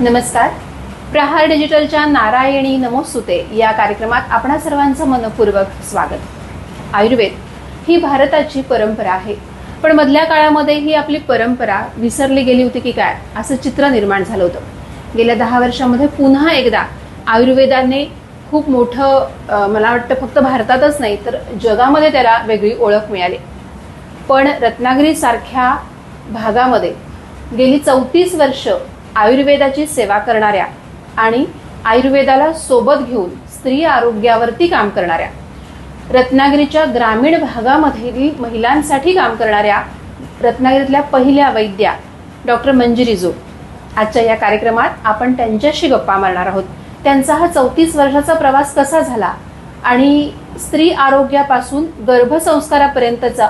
नमस्कार. प्रहार डिजिटलच्या नारायणी नमोसुते या कार्यक्रमात आपणा सर्वांचं मनपूर्वक स्वागत. आयुर्वेद ही भारताची परंपरा आहे. पण मधल्या काळामध्ये ही आपली परंपरा विसरली गेली होती की काय असं चित्र निर्माण झालं होतं. गेल्या दहा वर्षामध्ये पुन्हा एकदा आयुर्वेदाने खूप मोठं मला वाटतं फक्त भारतातच नाही तर जगामध्ये त्याला वेगळी ओळख मिळाली. पण रत्नागिरीसारख्या भागामध्ये गेली चौतीस वर्ष आयुर्वेदाची सेवा करणाऱ्या आणि आयुर्वेदाला सोबत घेऊन स्त्री आरोग्यावरती काम करणाऱ्या रत्नागिरीच्या ग्रामीण भागामधील महिलांसाठी काम करणाऱ्या रत्नागिरीतल्या पहिल्या वैद्या डॉक्टर मंजिरीजो आजच्या या कार्यक्रमात आपण त्यांच्याशी गप्पा मारणार आहोत. त्यांचा हा चौतीस वर्षाचा प्रवास कसा झाला आणि स्त्री आरोग्यापासून गर्भसंस्कारापर्यंतचा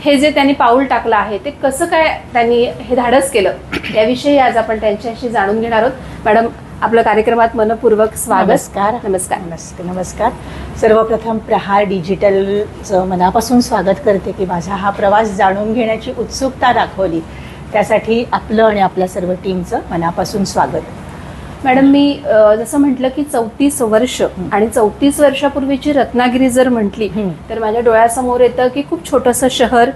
हे जे त्यांनी पाऊल टाकलं आहे ते कसं काय त्यांनी हे धाडस केलं याविषयी आज आपण त्यांच्याशी जाणून घेणार आहोत. मॅडम आपलं कार्यक्रमात मनपूर्वक स्वागत. नमस्कार. नमस्कार. नमस्कार नमस्कार. सर्वप्रथम प्रहार डिजिटलचं मनापासून स्वागत करते की माझा हा प्रवास जाणून घेण्याची उत्सुकता दाखवली. त्यासाठी आपलं आणि आपल्या सर्व टीमचं मनापासून स्वागत. मॅडम मी जसं म्हटलं की चौतीस वर्ष आणि चौतीस वर्षापूर्वीची रत्नागिरी जर म्हटली. तर माझ्या डोळ्यासमोर येतं की खूप छोटंसं शहर.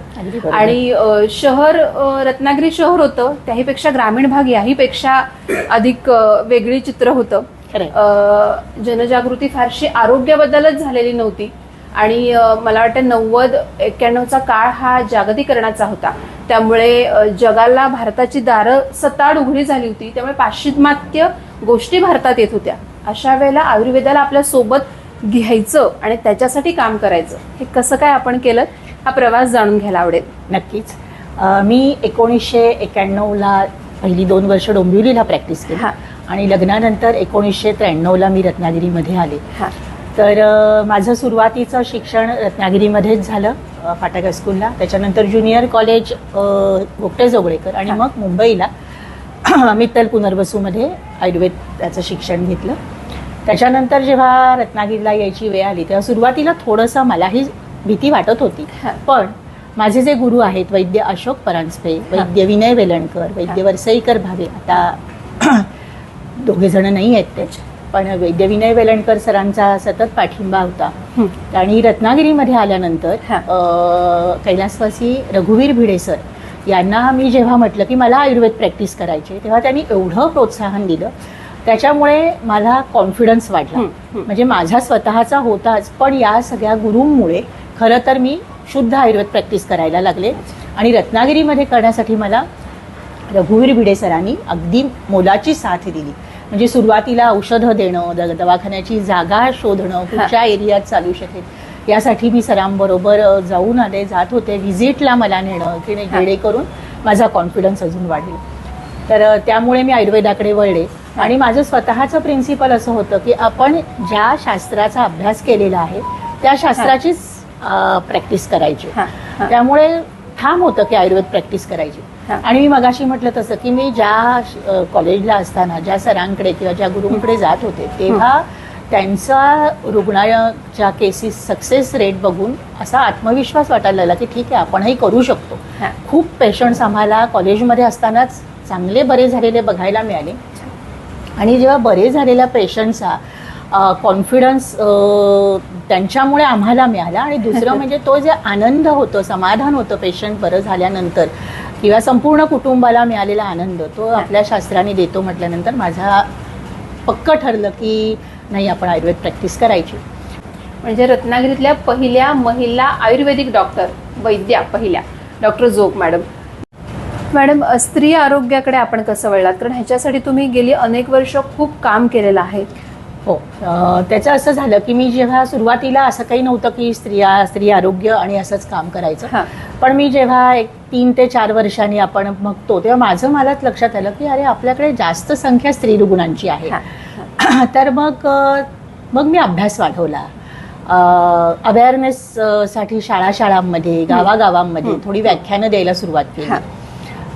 आणि शहर रत्नागिरी शहर होतं. त्याहीपेक्षा ग्रामीण भाग याहीपेक्षा अधिक अ, वेगळी चित्र होतं. जनजागृती फारशी आरोग्याबद्दलच झालेली नव्हती. आणि मला वाटतं नव्वद एक्क्याण्णवचा काळ हा जागतिकरणाचा होता. त्यामुळे जगाला भारताची दारं सताड उघडी झाली होती. त्यामुळे पाश्चिमात्य गोष्टी भारतात येत होत्या. अशा वेळेला आयुर्वेदाला आपल्यासोबत घ्यायचं आणि त्याच्यासाठी काम करायचं हे कसं काय आपण केलं हा प्रवास जाणून घ्यायला आवडेल. नक्कीच. मी एकोणीसशे एक्याण्णवला पहिली दोन वर्ष डोंबिवलीला प्रॅक्टिस केली. हा. आणि लग्नानंतर एकोणीसशे त्र्याण्णवला मी रत्नागिरीमध्ये आले. हा. तर माझं सुरुवातीचं शिक्षण रत्नागिरीमध्येच झालं फाटक हायस्कूलला. त्याच्यानंतर ज्युनियर कॉलेज गोपटे जोगळेकर आणि. मग मुंबईला. मित्तल पुनर्वसूमध्ये आयुर्वेद त्याचं शिक्षण घेतलं त्याच्यानंतर जेव्हा रत्नागिरीला यायची वेळ आली तेव्हा सुरुवातीला थोडंसं मलाही भीती वाटत होती. पण माझे जे गुरु आहेत वैद्य अशोक परांजपे वैद्य विनय वेलणकर वैद्य. वरसईकर भावे आता दोघे जण नाही आहेत ते पण वैद्य विनय वेलणकर सरांचा सतत पाठिंबा होता. आणि रत्नागिरीमध्ये आल्यानंतर कैलासवासी रघुवीर भिडे सर यांना मी जेव्हा म्हटलं की मला आयुर्वेद प्रॅक्टिस करायचे तेव्हा त्यांनी एवढं प्रोत्साहन दिलं. त्याच्यामुळे मला कॉन्फिडन्स वाढला. म्हणजे माझा स्वतःचा होताच पण या सगळ्या गुरूंमुळे खरं तर मी शुद्ध आयुर्वेद प्रॅक्टिस करायला लागले. आणि रत्नागिरीमध्ये करण्यासाठी मला रघुवीर भिडे सरांनी अगदी मोलाची साथ दिली. म्हणजे सुरुवातीला औषधं देणं दवाखान्याची जागा शोधणं कुठच्या एरियात चालू शकेल यासाठी मी सरांबरोबर जाऊन आले जात होते व्हिजिटला मला नेणं की नाही. जेणेकरून माझा कॉन्फिडन्स अजून वाढेल तर त्यामुळे मी आयुर्वेदाकडे वळले. आणि माझं स्वतःचं प्रिन्सिपल असं होतं की आपण ज्या शास्त्राचा अभ्यास केलेला आहे त्या शास्त्राचीच प्रॅक्टिस करायची. त्यामुळे ठाम होतं की आयुर्वेद प्रॅक्टिस करायची. आणि मी मगाशी म्हटलं तसं की मी ज्या कॉलेजला असताना ज्या सरांकडे किंवा ज्या गुरुंकडे जात होते तेव्हा त्यांचा रुग्णाच्या केसेस सक्सेस रेट बघून असा आत्मविश्वास वाटायला लागला की ठीक आहे आपणही करू शकतो. खूप पेशंट्स आम्हाला कॉलेजमध्ये असतानाच चांगले बरे झालेले बघायला मिळाले. आणि जेव्हा बरे झालेल्या पेशंटचा कॉन्फिडन्स त्यांच्यामुळे आम्हाला मिळाला आणि दुसरं म्हणजे तो जे आनंद होतो समाधान होतं पेशंट बरं झाल्यानंतर किंवा संपूर्ण कुटुंबाला मिळालेला आनंद तो आपल्या शास्त्राने देतो म्हटल्यानंतर माझा पक्क ठरलं की नाही आपण आयुर्वेद प्रॅक्टिस करायची. म्हणजे रत्नागिरीतल्या पहिल्या महिला आयुर्वेदिक डॉक्टर वैद्या पहिल्या. डॉक्टर जोग मॅडम मॅडम स्त्री आरोग्याकडे आपण कसं वळलात? कारण ह्याच्यासाठी तुम्ही गेली अनेक वर्ष खूप काम केलेलं आहे. हो त्याचं असं झालं की मी जेव्हा सुरुवातीला असं काही नव्हतं की स्त्रिया स्त्री आरोग्य आणि असंच काम करायचं. पण मी जेव्हा एक तीन ते चार वर्षांनी आपण बघतो तेव्हा माझं मलाच लक्षात आलं की अरे आपल्याकडे जास्त संख्या स्त्री रुग्णांची आहे. तर मग मग मी अभ्यास वाढवला अवेअरनेस साठी शाळा शाळांमध्ये गावागावांमध्ये. थोडी व्याख्यानं द्यायला सुरुवात. केली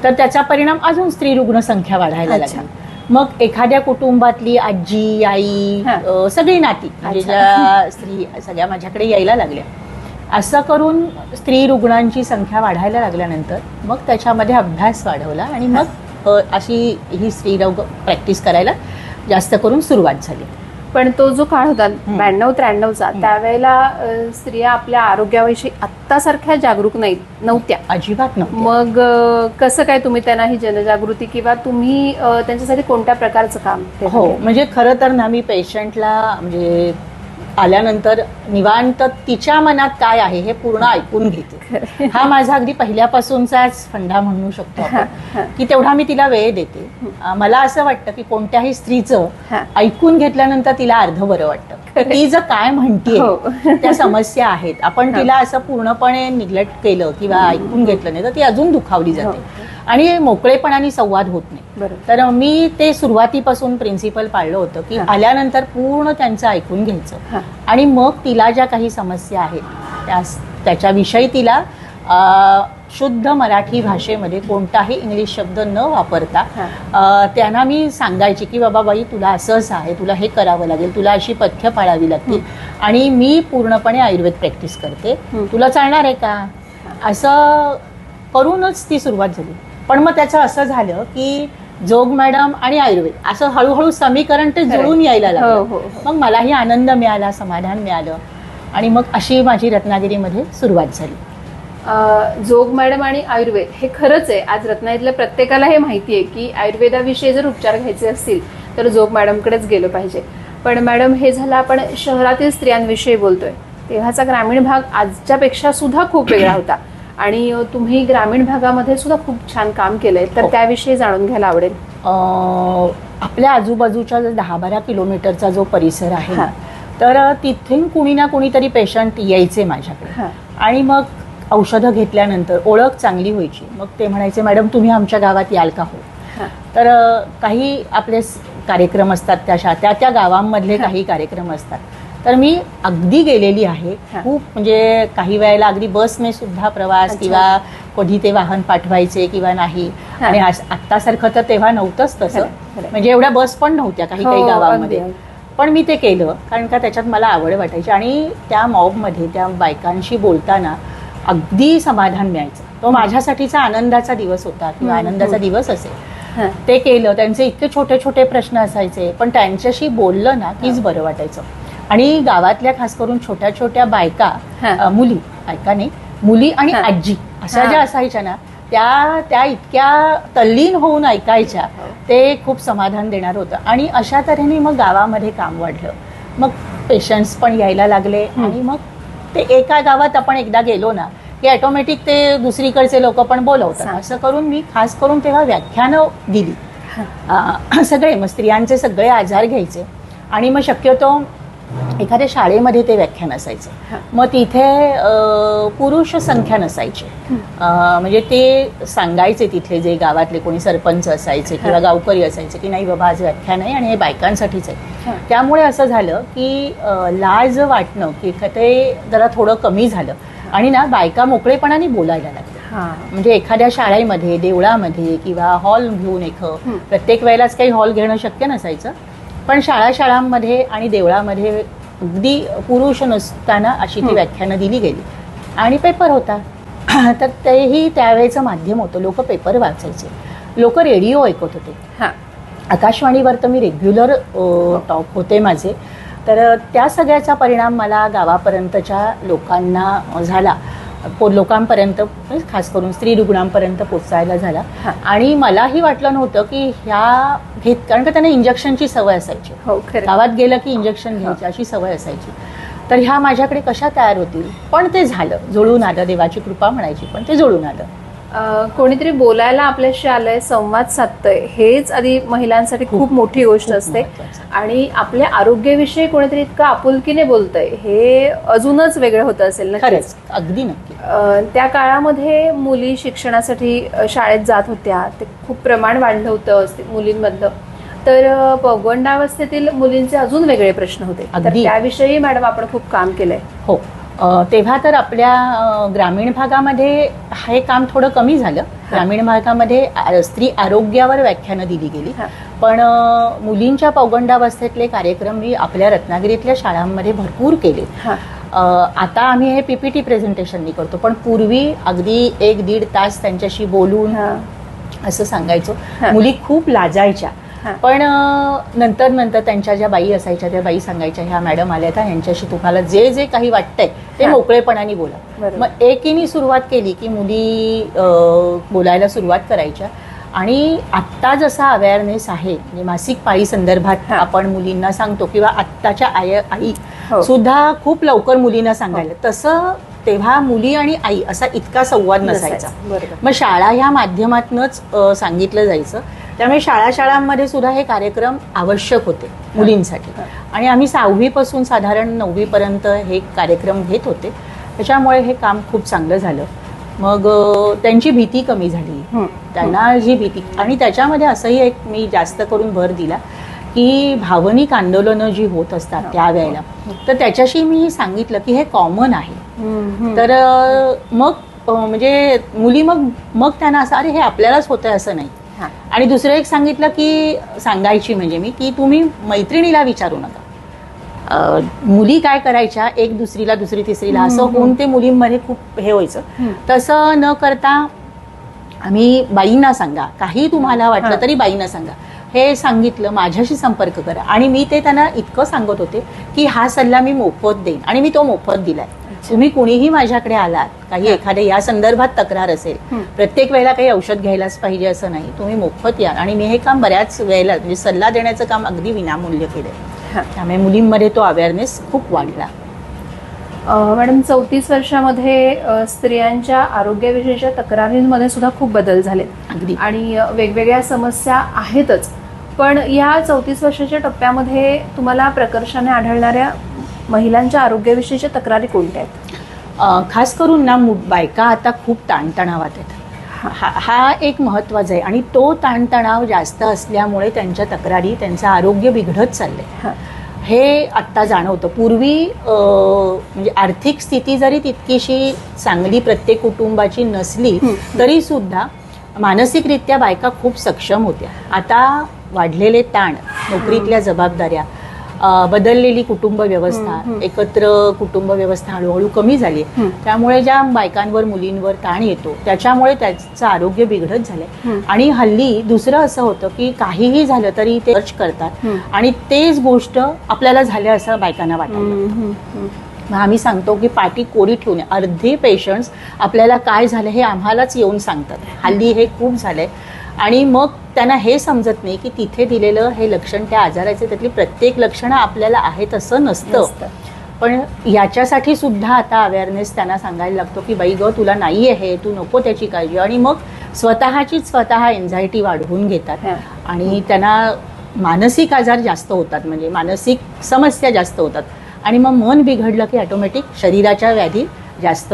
तर त्याचा परिणाम अजून स्त्री रुग्ण संख्या वाढायला. लागली मग एखाद्या कुटुंबातली आजी आई सगळी नाती म्हणजे. ज्या स्त्री सगळ्या माझ्याकडे यायला लागल्या असं करून स्त्री रुग्णांची संख्या वाढायला लागल्यानंतर मग त्याच्यामध्ये अभ्यास वाढवला आणि मग अशी ही स्त्रीरोग प्रॅक्टिस करायला जास्त करून सुरुवात झाली. पण तो जो काळ होता ब्याण्णव त्र्याण्णवचा त्यावेळेला स्त्रिया आपल्या आरोग्याविषयी आत्तासारख्या जागरूक नाही नव्हत्या. अजिबात मग कसं काय तुम्ही त्यांना ही जनजागृती किंवा तुम्ही त्यांच्यासाठी कोणत्या प्रकारचं काम हो म्हणजे खरं तर ना मी पेशंटला म्हणजे आल्यानंतर निवांत तिच्या मनात काय आहे हे पूर्ण ऐकून घेते. हा माझा अगदी पहिल्यापासूनचाच फंडा म्हणू शकतो की तेवढा मी तिला वेळ देते. मला असं वाटतं की कोणत्याही स्त्रीचं हा. ऐकून घेतल्यानंतर तिला अर्ध बरं वाटतं. ती जर काय म्हणतीये हो. त्या समस्या आहेत. आपण तिला असं पूर्णपणे निग्लेक्ट केलं किंवा ऐकून घेतलं नाही तर ती अजून दुखावली हो. जाते आणि मोकळेपणाने संवाद होत नाही. तर मी ते सुरुवातीपासून प्रिन्सिपल पाळलं होतं की. आल्यानंतर पूर्ण त्यांचं ऐकून घ्यायचं. आणि मग तिला ज्या काही समस्या आहेत त्या त्याच्याविषयी तिला शुद्ध मराठी भाषेमध्ये कोणताही इंग्लिश शब्द न वापरता त्यांना मी सांगायची की बाबा बाई तुला असं असं आहे तुला हे करावं लागेल तुला अशी पथ्य पाळावी लागतील. आणि मी पूर्णपणे आयुर्वेद प्रॅक्टिस करते. तुला चालणार आहे का? असं करूनच ती सुरुवात झाली. पण मग त्याचं असं झालं की जोग मॅडम आणि आयुर्वेद असं हळूहळू समीकरण ते. जुळून यायला हो, लागलं. हो, हो. मग मलाही आनंद मिळाला समाधान मिळालं आणि मग अशी माझी रत्नागिरीमध्ये सुरुवात झाली. जोग मॅडम आणि आयुर्वेद हे खरंच आहे. आज रत्नागिरीतल्या प्रत्येकाला हे माहिती आहे की आयुर्वेदाविषयी जर उपचार घ्यायचे असतील तर जोग मॅडमकडेच गेलं पाहिजे. पण मॅडम हे झालं आपण शहरातील स्त्रियांविषयी बोलतोय. तेव्हाचा ग्रामीण भाग आजच्यापेक्षा सुद्धा खूप वेगळा होता. आणि तुम्ही ग्रामीण भागामध्ये सुद्धा खूप छान काम केलंय तर हो. त्याविषयी जाणून घ्यायला आवडेल अं, आपल्या आजूबाजूच्या जो दहा बारा किलोमीटरचा जो परिसर आहे हा. तर तिथून कुणी ना कुणीतरी पेशंट यायचे माझ्याकडे हा. आणि मग औषधं घेतल्यानंतर ओळख चांगली व्हायची मग ते म्हणायचे मॅडम तुम्ही आमच्या गावात याल का हो हा. तर अ, काही आपले स- कार्यक्रम असतात त्या शा त्या त्या गावांमधले काही कार्यक्रम असतात तर मी अगदी गेलेली आहे. खूप म्हणजे काही वेळेला अगदी बसने सुद्धा प्रवास. किंवा कधी ते वाहन पाठवायचे किंवा नाही. आणि आत्तासारखं तर तेव्हा नव्हतंच तसं. म्हणजे एवढ्या बस पण नव्हत्या काही काही हो, गावांमध्ये. पण मी ते केलं कारण का त्याच्यात मला आवड वाटायची आणि त्या मॉबमध्ये त्या बायकांशी बोलताना अगदी समाधान मिळायचं तो माझ्यासाठीचा आनंदाचा दिवस होता किंवा आनंदाचा. दिवस असेल. ते केलं त्यांचे इतके छोटे छोटे प्रश्न असायचे पण त्यांच्याशी बोललं ना कीच बरं वाटायचं आणि गावातल्या खास करून छोट्या छोट्या बायका मुली बायका नाही मुली आणि. आजी अशा. ज्या असायच्या ना त्या त्या इतक्या तल्लीन होऊन ऐकायच्या हो. ते खूप समाधान देणार होतं आणि अशा तऱ्हेने मग गावामध्ये काम वाढलं मग पेशंट्स पण यायला लागले आणि मग ते एका गावात आपण एकदा गेलो ना की ऑटोमॅटिक ते दुसरीकडचे लोक पण बोलवतात. असं करून मी खास करून तेव्हा व्याख्यानं दिली सगळे मग स्त्रियांचे सगळे आजार घ्यायचे आणि मग शक्यतो एखाद्या शाळेमध्ये ते व्याख्यान असायचं. मग तिथे पुरुष संख्या नसायची म्हणजे ते सांगायचे तिथले जे गावातले कोणी सरपंच असायचे किंवा. गावकरी असायचे की नाही बाबा आज व्याख्यान आहे आणि हे बायकांसाठीच आहे. त्यामुळे असं झालं की लाज वाटणं की ते जरा थोडं कमी झालं आणि ना बायका मोकळेपणाने बोलायला लागल्या. म्हणजे एखाद्या शाळेमध्ये देवळामध्ये किंवा हॉल घेऊन एक. प्रत्येक वेळेलाच काही हॉल घेणं शक्य नसायचं पण शाळा शाळांमध्ये आणि देवळामध्ये अगदी पुरुष नसताना अशी ती हं. व्याख्यानं दिली गेली. आणि पेपर होता. तर तेही त्यावेळेचं माध्यम होतं. लोक पेपर वाचायचे. लोक रेडिओ ऐकत होते. हा. आकाशवाणीवर तर मी रेग्युलर टॉक होते माझे. तर त्या सगळ्याचा परिणाम मला गावापर्यंतच्या लोकांना झाला. पो लोकांपर्यंत खास करून स्त्री रुग्णांपर्यंत पोचायला झाला. आणि मलाही वाटलं नव्हतं की ह्या घेत कारण का त्यांना इंजेक्शनची सवय असायची. हो गावात गेलं की इंजेक्शन घ्यायची अशी सवय असायची. तर ह्या माझ्याकडे कशा तयार होतील? पण ते झालं. जुळून आलं देवाची कृपा म्हणायची पण ते जुळून आलं. कोणीतरी बोलायला आपल्याशी आलंय संवाद साधतंय हेच आधी महिलांसाठी खूप मोठी गोष्ट असते. आणि आपल्या आरोग्याविषयी कोणीतरी इतकं आपुलकीने बोलतंय हे अजूनच वेगळं होतं असेल. खरंच अगदी नक्की त्या काळामध्ये मुली शिक्षणासाठी शाळेत जात होत्या ते खूप प्रमाण वाढलं होतं मुलींमधलं तर पौगंडावस्थेतील मुलींचे अजून वेगळे प्रश्न होते तर. त्याविषयी मॅडम आपण खूप काम केलंय हो तेव्हा तर आपल्या ग्रामीण भागामध्ये हे काम थोडं कमी झालं. ग्रामीण भागामध्ये स्त्री आरोग्यावर व्याख्यानं दिली गेली. पण मुलींच्या पौगंडावस्थेतले कार्यक्रम मी आपल्या रत्नागिरीतल्या शाळांमध्ये भरपूर केले. आता आम्ही हे पीपीटी प्रेझेंटेशननी करतो पण पूर्वी अगदी एक दीड तास त्यांच्याशी बोलून असं सांगायचो. मुली खूप लाजायच्या. पण नंतर नंतर त्यांच्या ज्या बाई असायच्या त्या बाई सांगायच्या ह्या मॅडम आल्या त्या यांच्याशी तुम्हाला जे जे काही वाटतंय ते हा. मोकळेपणाने बोला. मग एकीने सुरुवात केली की मुली बोलायला सुरुवात करायच्या. आणि आत्ता जसा अवेअरनेस आहे म्हणजे मासिक पाळी संदर्भात हा. आपण मुलींना सांगतो किंवा आत्ताच्या आई आई हो. सुद्धा खूप लवकर मुलींना सांगायला. तसं तेव्हा मुली आणि आई असा इतका संवाद नसायचा. मग शाळा ह्या माध्यमातूनच सांगितलं जायचं. त्यामुळे शाळा शाळांमध्ये सुद्धा हे कार्यक्रम आवश्यक होते मुलींसाठी. आणि आम्ही सहावीपासून साधारण नववीपर्यंत हे कार्यक्रम घेत होते त्याच्यामुळे हे काम खूप चांगलं झालं मग त्यांची भीती कमी झाली. त्यांना जी भीती आणि त्याच्यामध्ये असंही एक मी जास्त करून भर दिला की भावनिक आंदोलनं जी होत असतात. त्यावेळेला तर त्याच्याशी मी सांगितलं की हे कॉमन आहे. तर मग म्हणजे मुली मग मग त्यांना असं अरे हे आपल्यालाच होतंय असं नाही हा. आणि दुसरं एक सांगितलं की सांगायची म्हणजे मी की तुम्ही मैत्रिणीला विचारू नका. अ, मुली काय करायच्या? एक दुसरीला दुसरी तिसरीला. असं होऊन ते मुलींमध्ये खूप हे व्हायचं. तसं न करता आम्ही बाईंना सांगा. काही तुम्हाला. वाटलं तरी बाईंना सांगा. हे सांगितलं माझ्याशी संपर्क करा. आणि मी ते त्यांना इतकं सांगत होते की हा सल्ला मी मोफत देईन. आणि मी तो मोफत दिलाय. तुम्ही कुणीही माझ्याकडे आलात काही. एखाद्या या संदर्भात तक्रार असेल. प्रत्येक वेळेला काही औषध घ्यायलाच पाहिजे असं नाही. तुम्ही मोफत या. आणि मी हे काम बऱ्याच वेळेला म्हणजे सल्ला देण्याचं काम अगदी विनामूल्य केलंय. हा. त्यामुळे मुलींमध्ये तो अवेअरनेस खूप वाढला. मॅडम चौतीस वर्षामध्ये स्त्रियांच्या आरोग्याविषयीच्या तक्रारींमध्ये सुद्धा खूप बदल झालेत. अगदी. आणि वेगवेगळ्या समस्या आहेतच. पण या चौतीस वर्षाच्या टप्प्यामध्ये तुम्हाला प्रकर्षाने आढळणाऱ्या महिलांच्या आरोग्याविषयीच्या तक्रारी कोणत्या आहेत? खास करून ना बायका आता खूप ताणतणावात आहेत. हा. हा एक महत्त्वाचा आहे आणि तो ताणतणाव जास्त असल्यामुळे त्यांच्या तक्रारी त्यांचं आरोग्य बिघडत चाललंय. हा. हे आत्ता जाणवतं. पूर्वी म्हणजे आर्थिक स्थिती जरी तितकीशी चांगली प्रत्येक कुटुंबाची नसली हं. तरी सुद्धा मानसिकरित्या बायका खूप सक्षम होत्या. आता वाढलेले ताण नोकरीतल्या जबाबदाऱ्या बदललेली कुटुंब व्यवस्था. एकत्र कुटुंब व्यवस्था हळूहळू कमी झाली. त्यामुळे ज्या बायकांवर मुलींवर ताण येतो त्याच्यामुळे त्याचं आरोग्य बिघडत झालंय. आणि हल्ली दुसरं असं होतं की काहीही झालं तरी ते सर्च करतात. आणि तेच गोष्ट आपल्याला झाल्या असं बायकांना वाटतं. मग आम्ही सांगतो की पाठी कोरी ठेवून अर्धे पेशंट्स आपल्याला काय झालं हे आम्हालाच येऊन सांगतात हल्ली हे खूप झालंय आणि मग त्यांना हे समजत नाही की तिथे दिलेलं हे लक्षण त्या आजाराचे त्यातली प्रत्येक लक्षणं आपल्याला आहेत असं नसतं. पण याच्यासाठी सुद्धा आता अवेअरनेस त्यांना सांगायला लागतो की बाई ग तुला नाही आहे तू नको त्याची काळजी. आणि मग स्वतःचीच स्वतः एन्झायटी वाढवून घेतात. आणि त्यांना मानसिक आजार जास्त होतात म्हणजे मानसिक समस्या जास्त होतात. आणि मग मन बिघडलं की ऑटोमॅटिक शरीराच्या व्याधी जास्त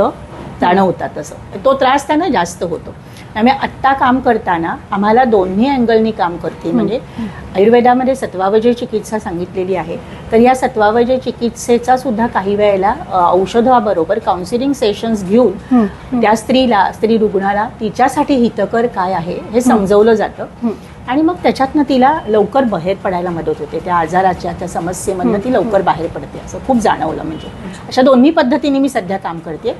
जाणवतात असं. तो त्रास त्यांना जास्त होतो. त्यामुळे आत्ता काम करताना आम्हाला दोन्ही अँगलनी काम करते. म्हणजे आयुर्वेदामध्ये सत्वावजय चिकित्सा सांगितलेली आहे. तर या सत्वावजय चिकित्सेचा सुद्धा काही वेळेला औषधाबरोबर काउन्सिलिंग सेशन्स घेऊन. त्या स्त्रीला स्त्री रुग्णाला तिच्यासाठी हितकर काय आहे हे समजवलं जातं. आणि मग त्याच्यातनं तिला लवकर बाहेर पडायला मदत होते. त्या आजाराच्या त्या समस्येमधनं ती लवकर बाहेर पडते असं खूप जाणवलं म्हणजे. अशा दोन्ही पद्धतीने मी सध्या काम करते.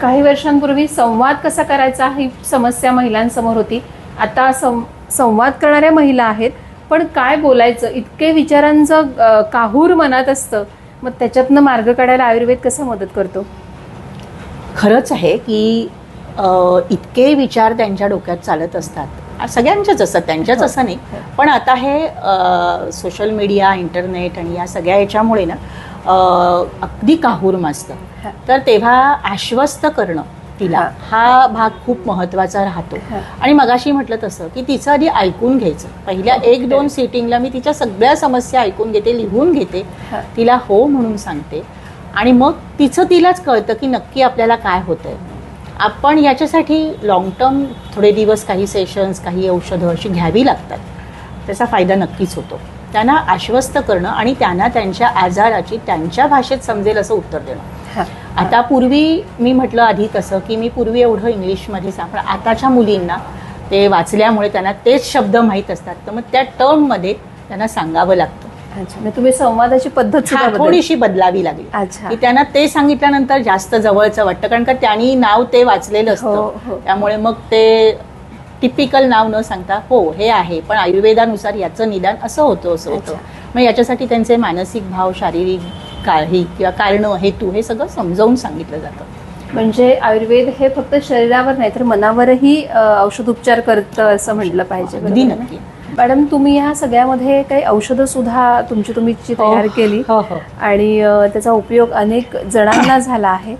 काही वर्षांपूर्वी संवाद कसा करायचा ही समस्या महिलांसमोर होती. आता सं संवाद करणाऱ्या महिला आहेत पण काय बोलायचं? इतके विचारांचं काहूर मनात असतं. मग त्याच्यातनं मार्ग काढायला आयुर्वेद कसं मदत करतो? खरंच आहे की इतके विचार त्यांच्या डोक्यात चालत असतात. सगळ्यांच्याच असतात त्यांच्याच हो. असं नाही. पण आता हे सोशल मीडिया इंटरनेट आणि या सगळ्या याच्यामुळे ना अगदी काहूर माजतं. तर तेव्हा आश्वस्त करणं तिला. हा. भाग खूप महत्त्वाचा राहतो. आणि मगाशी म्हटलं तसं की तिचं आधी ऐकून घ्यायचं. पहिल्या एक दोन सिटिंगला मी तिच्या सगळ्या समस्या ऐकून घेते लिहून घेते. तिला हो म्हणून सांगते. आणि मग तिचं तिलाच कळतं की नक्की आपल्याला काय होतंय. आपण याच्यासाठी लॉंग टर्म थोडे दिवस काही सेशन्स काही औषधं अशी घ्यावी लागतात. त्याचा फायदा नक्कीच होतो. त्यांना आश्वस्त करणं आणि त्यांना त्यांच्या आजाराची त्यांच्या भाषेत समजेल असं उत्तर देणं. आता पूर्वी मी म्हटलं आधी कसं की मी पूर्वी एवढं इंग्लिशमध्ये सांग पण आताच्या मुलींना ते वाचल्यामुळे त्यांना तेच शब्द माहीत असतात. तर मग त्या टर्ममध्ये त्यांना सांगावं लागतं. अच्छा. तुम्ही संवादाची पद्धत. थोडीशी बदलावी लागली. की त्यांना ते सांगितल्यानंतर जास्त जवळचं वाटतं. कारण का त्यांनी नाव ते वाचलेलं हो, असतं. हो. त्यामुळे मग ते टिपिकल नाव न सांगता हो हे आहे पण आयुर्वेदानुसार याचं निदान असं होतं असं होतं. मग याच्यासाठी त्यांचे मानसिक भाव शारीरिक काही किंवा कारण हेतू हे सगळं समजावून सांगितलं जातं. म्हणजे आयुर्वेद हे फक्त शरीरावर नाही तर मनावरही अ, औषधोपचार करतं असं म्हटलं पाहिजे? नक्की. मॅडम तुम्ही ह्या सगळ्यामध्ये काही औषधं सुद्धा तुमची तुम्हीची तयार केली हो हो. आणि त्याचा उपयोग अनेक जणांना झाला आहे.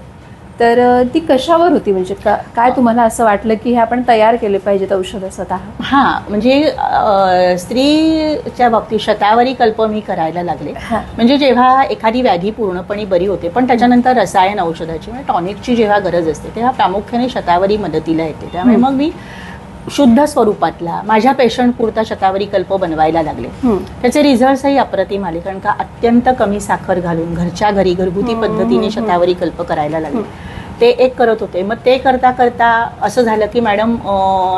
तर ती कशावर होती म्हणजे का- काय तुम्हाला असं वाटलं की हे आपण तयार केले पाहिजेत औषधं स्वतः हा म्हणजे स्त्रीच्या बाबतीत शतावरी कल्प मी करायला लागले. म्हणजे जेव्हा एखादी व्याधी पूर्णपणे बरी होते पण त्याच्यानंतर रसायन औषधाची म्हणजे टॉनिकची जेव्हा गरज असते तेव्हा प्रामुख्याने शतावरी मदतीला येते त्यामुळे. मग मी शुद्ध स्वरूपातला माझ्या पेशंट पुरता शतावरी कल्प बनवायला लागले. त्याचे रिझल्ट्सही अप्रतिम आले कारण का अत्यंत कमी साखर घालून घरच्या घरी घरगुती पद्धतीने शतावरी कल्प करायला लागले. ते एक करत होते. मग ते करता करता असं झालं की मॅडम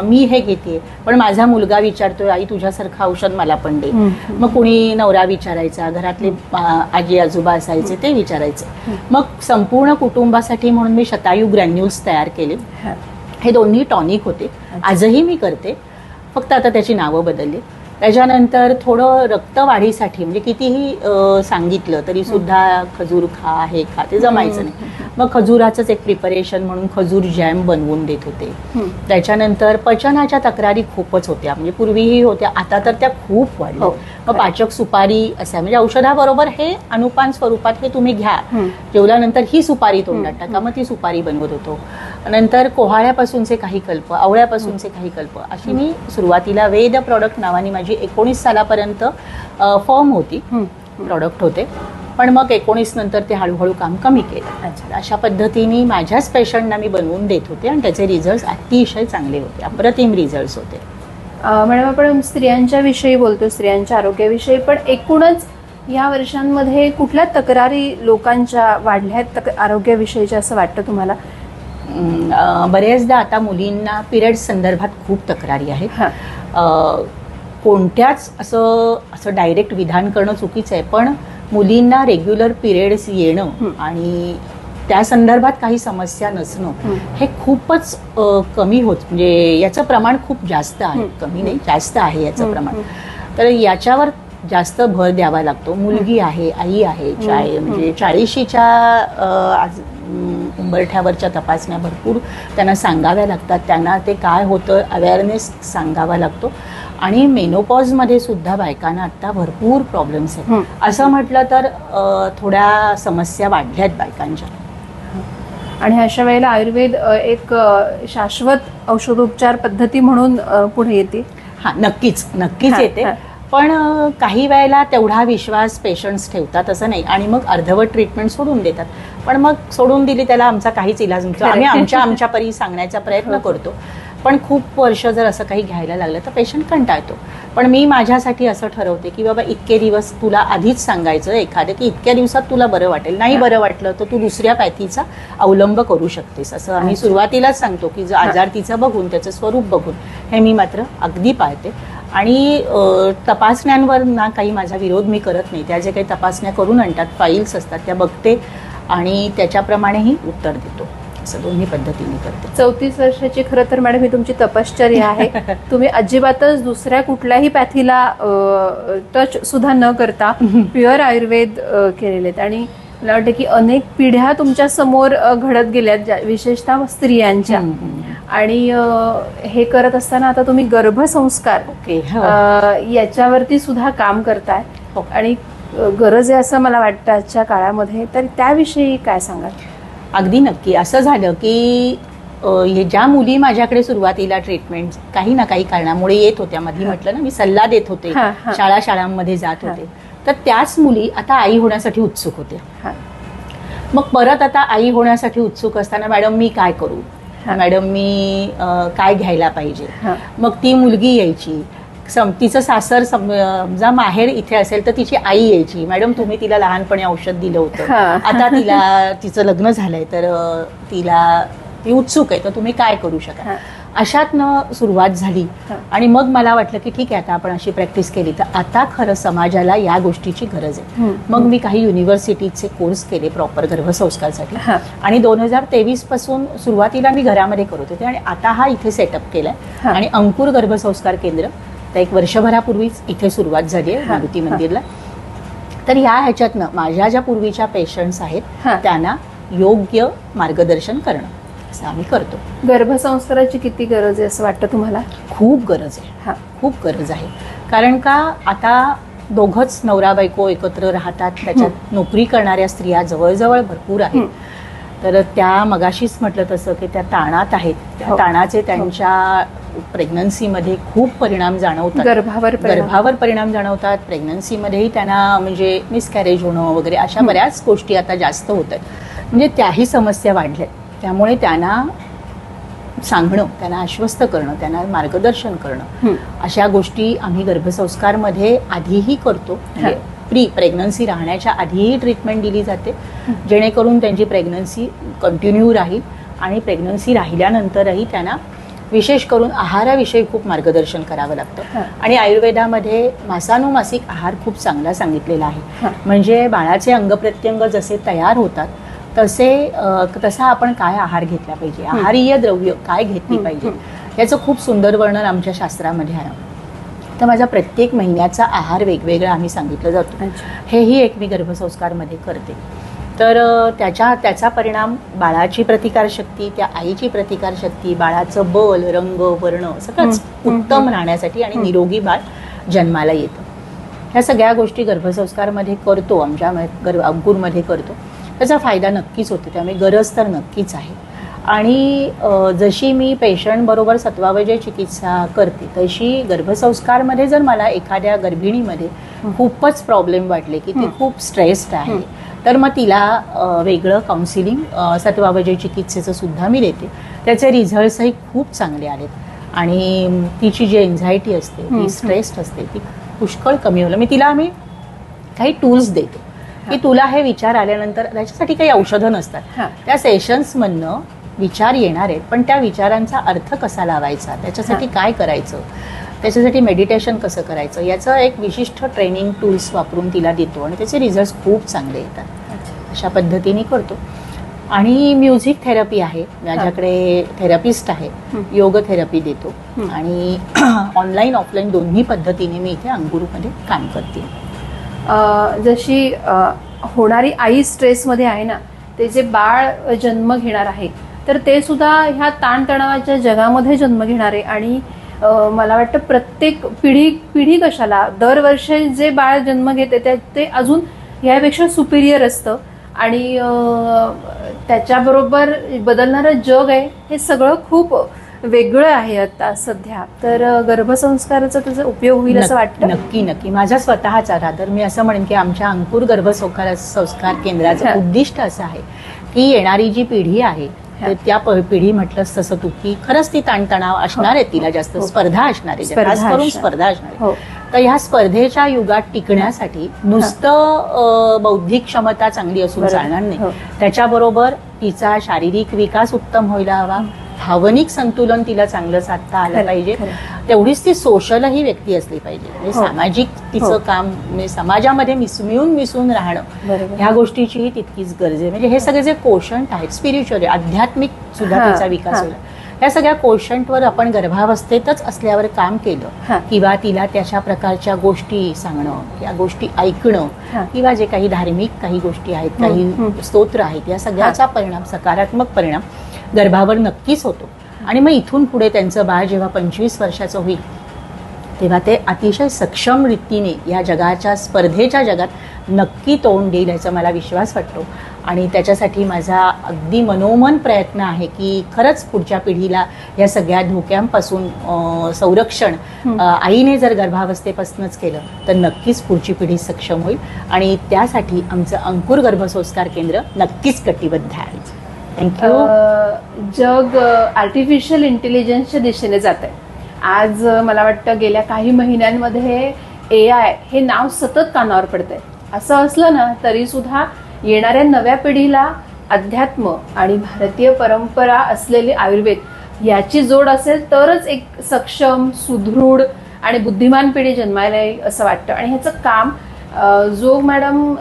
मी हे घेते पण माझा मुलगा विचारतोय आई तुझ्यासारखं औषध मला पण दे. मग कुणी नवरा विचारायचा घरातले आजी आजोबा असायचे ते विचारायचे. मग संपूर्ण कुटुंबासाठी म्हणून मी शतायू ग्रॅन्युल्स तयार केले. हा. दोन्ही टॉनिक होते. आजही मी करते. फक्त आता त्याची नावं बदलली. त्याच्यानंतर थोडं रक्तवाढीसाठी म्हणजे कितीही सांगितलं तरी सुद्धा खजूर खा हे खा ते जमायचं नाही. मग खजुराचंच एक प्रिपरेशन म्हणून खजूर जॅम बनवून देत होते. त्याच्यानंतर पचनाच्या तक्रारी खूपच होत्या. म्हणजे पूर्वीही होत्या आता तर त्या खूप वाढल्या. हो. मग पाचक सुपारी असा म्हणजे औषधाबरोबर हे अनुपान स्वरूपात हे तुम्ही घ्या. जेवल्यानंतर ही सुपारी तोंडात टाका मग ती सुपारी बनवत होतो. नंतर कोहाळ्यापासूनचे काही कल्प आवळ्यापासूनचे काही कल्प अशी मी सुरुवातीला वेद प्रॉडक्ट नावाने माझी एकोणीस सालापर्यंत फॉर्म होती. प्रॉडक्ट होते. पण मग एकोणीस नंतर ते हळूहळू काम कमी केलं. अच्छा. अशा पद्धतीने माझ्याच पेशंटना मी बनवून देत होते आणि त्याचे रिझल्ट अतिशय चांगले होते. अप्रतिम रिझल्ट होते. मॅडम आपण स्त्रियांच्या विषयी बोलतो स्त्रियांच्या आरोग्याविषयी. पण एकूणच या वर्षांमध्ये कुठल्या तक्रारी लोकांच्या वाढल्या तक आरोग्याविषयीच्या असं वाटतं तुम्हाला? बरेचदा आता मुलींना पिरियड्स संदर्भात खूप तक्रारी आहेत. कोणत्याच असं असं डायरेक्ट विधान करणं चुकीचं आहे पण मुलींना रेग्युलर पिरियड्स येणं. आणि त्या संदर्भात काही समस्या नसणं हं. खूपच कमी होत म्हणजे याचं प्रमाण खूप जास्त आहे. कमी नाही जास्त आहे याचं प्रमाण. तर याच्यावर जास्त भर द्यावा लागतो मुलगी आहे आई आहे चाय हं. म्हणजे चाळीशीच्या उंबरठ्यावरच्या तपासण्या भरपूर त्यांना सांगाव्या लागतात. त्यांना ते काय होतं अवेअरनेस सांगावा लागतो. आणि मेनोपॉजमध्ये सुद्धा बायकांना आत्ता भरपूर प्रॉब्लेम्स. आहेत. असं म्हटलं तर थोड्या समस्या वाढल्यात बायकांच्या. आणि अशा वेळेला आयुर्वेद एक शाश्वत औषधोपचार पद्धती म्हणून पुढे येते. हा नक्कीच नक्कीच येते. पण काही वेळेला तेवढा विश्वास पेशंट्स ठेवतात असं नाही. आणि मग अर्धवट ट्रीटमेंट सोडून देतात. पण मग सोडून दिली त्याला आमचा काहीच इलाज नसतो आम्ही. आमच्या आमच्या परी सांगण्याचा प्रयत्न हो. करतो पण खूप वर्ष जर असं काही घ्यायला लागलं तर पेशंट कंटाळतो पण मी माझ्यासाठी असं ठरवते की बाबा इतके दिवस तुला आधीच सांगायचं एखादं की इतक्या दिवसात तुला बरं वाटेल नाही हा. बरं वाटलं तर तू दुसऱ्या पॅथीचा अवलंब करू शकतेस असं आम्ही. सुरुवातीलाच सांगतो की हा. आजार तिचा बघून त्याचं स्वरूप बघून हे मी मात्र अगदी पाळते आणि तपासण्यांवर ना काही माझा विरोध मी करत नाही त्या जे काही तपासण्या करून आणतात फाईल्स असतात त्या बघते आणि त्याच्याप्रमाणेही उत्तर देतो. असं दोन्ही पद्धतीने करते. चौतीस वर्षाची खरं तर मॅडम ही तुमची तपश्चर्या आहे. तुम्ही अजिबातच दुसऱ्या कुठल्याही पॅथीला टच सुद्धा न करता प्युअर आयुर्वेद केलेले आहेत आणि मला वाटतं की अनेक पिढ्या तुमच्यासमोर घडत गेल्यात विशेषतः स्त्रियांच्या. आणि हे करत असताना आता तुम्ही गर्भसंस्कार याच्यावरती सुद्धा काम करताय. हो. आणि गरज आहे असं मला वाटतं आजच्या काळामध्ये. तर त्याविषयी काय सांगाल? अगदी नक्की. असं झालं की हे ज्या मुली माझ्याकडे सुरुवातीला ट्रीटमेंट काही ना काही कारणामुळे येत होत्या. मध्ये म्हटलं ना मी सल्ला देत होते. शाळा शाळांमध्ये जात होते. तर त्याच मुली आता आई होण्यासाठी उत्सुक होत्या. हा. मग परत आता आई होण्यासाठी उत्सुक असताना मॅडम मी काय करू. मॅडम मी काय घ्यायला पाहिजे. मग ती मुलगी यायची. सम तिचं सासर समजा माहेर इथे असेल तर तिची आई यायची मॅडम तुम्ही तिला लहानपणी औषध दिलं होतं. आता तिला तिचं लग्न झालंय तर तिला ती उत्सुक आहे तर तुम्ही काय करू शकाल. अशातनं सुरुवात झाली. आणि मग मला वाटलं की ठीक आहे आता आपण अशी प्रॅक्टिस केली तर आता खरं समाजाला या गोष्टीची गरज आहे. मग मी काही युनिव्हर्सिटीचे कोर्स केले प्रॉपर गर्भसंस्कारसाठी. आणि दोन हजार तेवीसपासून सुरुवातीला मी घरामध्ये करत होते आणि आता हा इथे सेटअप केलाय. आणि अंकुर गर्भसंस्कार केंद्र तर एक वर्षभरापूर्वीच इथे सुरुवात झाली आहे. मारुती. मंदिरला तर ह्या ह्याच्यातनं माझ्या ज्या पूर्वीच्या पेशंट्स आहेत. त्यांना योग्य मार्गदर्शन करणं असं आम्ही करतो गर्भसंस्काराची किती गरज आहे असं वाटतं तुम्हाला खूप गरज आहे हा खूप गरज आहे कारण का आता दोघंच नवरा बायको एकत्र राहतात त्याच्यात नोकरी करणाऱ्या स्त्रिया जवळजवळ भरपूर आहेत. तर त्या मगाशीच म्हटलं तसं की त्या ताणात आहेत त्या हो. ताणाचे त्यांच्या प्रेग्नन्सीमध्ये खूप परिणाम जाणवतात. गर्भावर परिणाम. गर्भावर परिणाम जाणवतात. प्रेग्नन्सीमध्येही त्यांना म्हणजे मिसकॅरेज होणं वगैरे अशा. बऱ्याच गोष्टी आता जास्त होत आहेत म्हणजे त्याही समस्या वाढल्यात. त्यामुळे त्यांना सांगणं त्यांना आश्वस्त करणं त्यांना मार्गदर्शन करणं. अशा गोष्टी आम्ही गर्भसंस्कारमध्ये आधीही करतो. म्हणजे प्री प्रेग्नन्सी राहण्याच्या आधीही ट्रीटमेंट दिली जाते. जेणेकरून त्यांची प्रेग्नन्सी कंटिन्यू राहील आणि प्रेग्नन्सी राहिल्यानंतरही त्यांना विशेष करून आहाराविषयी खूप मार्गदर्शन करावं लागतं. आणि आयुर्वेदामध्ये मासानुमासिक आहार खूप चांगला सांगितलेला आहे. म्हणजे बाळाचे अंगप्रत्यंग जसे तयार होतात तसे तसा आपण काय आहार घेतला पाहिजे? आहारीय द्रव्य काय घेतली पाहिजे? याचं खूप सुंदर वर्णन आमच्या शास्त्रामध्ये आहे. तर माझा प्रत्येक महिन्याचा आहार वेगवेगळा आम्ही सांगितलं जातो. हेही एक मी गर्भसंस्कारमध्ये करते. तर त्याच्या त्याचा परिणाम बाळाची प्रतिकारशक्ती त्या आईची प्रतिकारशक्ती बाळाचं बल रंग वर्ण सगळंच उत्तम. राहण्यासाठी आणि. निरोगी बाळ जन्माला येतं ह्या सगळ्या गोष्टी गर्भसंस्कारमध्ये करतो आमच्या गर्भ अंकुरमध्ये करतो त्याचा फायदा नक्कीच होतो त्यामुळे गरज तर नक्कीच आहे आणि जशी मी पेशंटबरोबर सत्वावजय चिकित्सा करते तशी गर्भसंस्कारमध्ये जर मला एखाद्या गर्भिणीमध्ये खूपच प्रॉब्लेम वाटले की ती. खूप स्ट्रेस्ड आहे. तर मग तिला वेगळं काउन्सिलिंग सत्वावजय चिकित्सेचं सुद्धा मी देते. त्याचे रिझल्ट्सही खूप चांगले आलेत. आणि तिची जी एन्झायटी असते. ती स्ट्रेस्ड असते ती पुष्कळ कमी होलं मी तिला आम्ही काही टूल्स देतो. की तुला हे विचार आल्यानंतर त्याच्यासाठी काही औषधं नसतात. त्या सेशन्समधनं विचार येणार आहेत पण त्या विचारांचा अर्थ कसा लावायचा? त्याच्यासाठी काय करायचं? त्याच्यासाठी मेडिटेशन कसं करायचं? याचं एक विशिष्ट ट्रेनिंग टूल्स वापरून तिला देतो आणि त्याचे रिझल्ट्स खूप चांगले येतात. अशा पद्धतीने करतो. आणि म्युझिक थेरपी आहे. माझ्याकडे थेरपिस्ट आहे. योग थेरपी देतो. आणि ऑनलाईन ऑफलाईन दोन्ही पद्धतीने मी इथे अंगुरूमध्ये काम करते. जशी होणारी आई स्ट्रेसमध्ये आहे ना ते जे बाळ जन्म घेणार आहे तर ते सुद्धा ह्या ताणतणावाच्या जगामध्ये जन्म घेणार आहे आणि मला वाटतं प्रत्येक पिढी पिढी कशाला दरवर्षी जे बाळ जन्म घेते त्या- ते अजून यापेक्षा सुपिरियर असतं. आणि त्याच्याबरोबर बदलणारं जग आहे हे सगळं खूप वेगळं आहे आता सध्या. तर गर्भसंस्काराचा त्याचा उपयोग होईल असं वाटतं? नक्की नक्की. माझा स्वतःचा रादर. मी असं म्हणेन की आमच्या अंकुर गर्भसंस्कार संस्कार केंद्राचं. उद्दिष्ट असं आहे की येणारी जी पिढी आहे हा. त्या प- पिढी म्हटलंच तसं तू की खरंच ती ताणतणाव असणार आहे तिला जास्त हो. स्पर्धा असणार आहे स्पर्धा असणार. स्पर्धा असणार आहे हो तर ह्या स्पर्धेच्या युगात टिकण्यासाठी नुसतं बौद्धिक क्षमता चांगली असून. चालणार नाही हो. त्याच्याबरोबर तिचा शारीरिक विकास उत्तम व्हायला हवा भावनिक संतुलन तिला चांगलं साधता आलं पाहिजे. तेवढीच ती सोशलही व्यक्ती असली पाहिजे म्हणजे हो. सामाजिक तिचं हो. काम म्हणजे समाजामध्ये मिसमिळून मिसळून राहणं ह्या गोष्टीचीही तितकीच गरज आहे म्हणजे हे सगळे जे कोशंट आहेत स्पिरिच्युअल आध्यात्मिक सुद्धा हा, तिचा विकास हा. होईल या सगळ्या कोशंटवर आपण गर्भावस्थेतच असल्यावर काम हा. केलं किंवा तिला त्याच्या प्रकारच्या गोष्टी सांगणं या गोष्टी ऐकणं हा. किंवा जे काही धार्मिक काही गोष्टी आहेत काही. स्तोत्र आहेत या सगळ्याचा परिणाम सकारात्मक परिणाम गर्भावर नक्कीच होतो आणि मग इथून पुढे त्यांचं बाळ जेव्हा पंचवीस वर्षाचं होईल तेव्हा ते अतिशय सक्षम रीतीने या जगाच्या स्पर्धेच्या जगात नक्की तोंड देईल याचा मला विश्वास वाटतो. आणि त्याच्यासाठी माझा अगदी मनोमन प्रयत्न आहे की खरंच पुढच्या पिढीला या सगळ्या धोक्यांपासून संरक्षण आईने जर गर्भावस्थेपासूनच केलं तर नक्कीच पुढची पिढी सक्षम होईल. आणि त्यासाठी आमचं अंकुर गर्भसंस्कार केंद्र नक्कीच कटिबद्ध आहे. थँक्यू जग आर्टिफिशियल इंटेलिजन्सच्या दिशेने जात आहे आज मला वाटतं गेल्या काही महिन्यांमध्ये ए आय हे नाव सतत कानावर पडतंय. असं असलं ना तरी सुद्धा येणाऱ्या नव्या पिढीला अध्यात्म आणि भारतीय परंपरा असलेले आयुर्वेद याची जोड असेल तरच एक सक्षम सुदृढ आणि बुद्धिमान पिढी जन्मायला येईल असं वाटतं. आणि ह्याचं काम जो मॅडम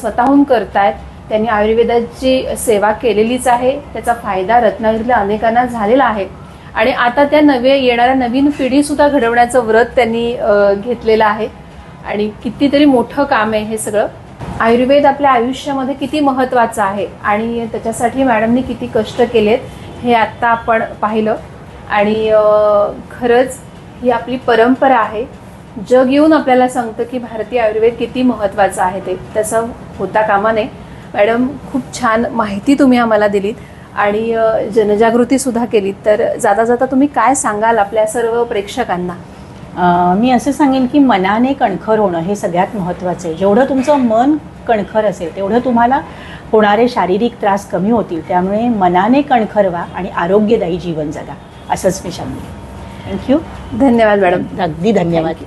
स्वतःहून करतायत. त्यांनी आयुर्वेदाची सेवा केलेलीच आहे. त्याचा फायदा रत्नागिरीला अनेकांना झालेला आहे. आणि आता त्या नवे येणाऱ्या नवीन पिढीसुद्धा घडवण्याचं व्रत त्यांनी घेतलेलं आहे. आणि कितीतरी मोठं काम आहे हे सगळं. आयुर्वेद आपल्या आयुष्यामध्ये किती महत्त्वाचं आहे आणि त्याच्यासाठी मॅडमनी किती कष्ट केलेत हे आत्ता आपण पाहिलं. आणि खरंच ही आपली परंपरा आहे. जग येऊन आपल्याला सांगतं की भारतीय आयुर्वेद किती महत्त्वाचं आहे ते. तसं होता कामा नये. मॅडम खूप छान माहिती तुम्ही आम्हाला दिलीत आणि जनजागृतीसुद्धा केलीत. तर जाता जाता तुम्ही काय सांगाल आपल्या सर्व प्रेक्षकांना? मी असं सांगेन की मनाने कणखर होणं हे सगळ्यात महत्त्वाचं आहे. जेवढं तुमचं मन कणखर असेल तेवढं तुम्हाला होणारे शारीरिक त्रास कमी होतील. त्यामुळे मनाने कणखर व्हा आणि आरोग्यदायी जीवन जगा असंच मी सांगेन. थँक्यू धन्यवाद मॅडम. अगदी धन्यवाद.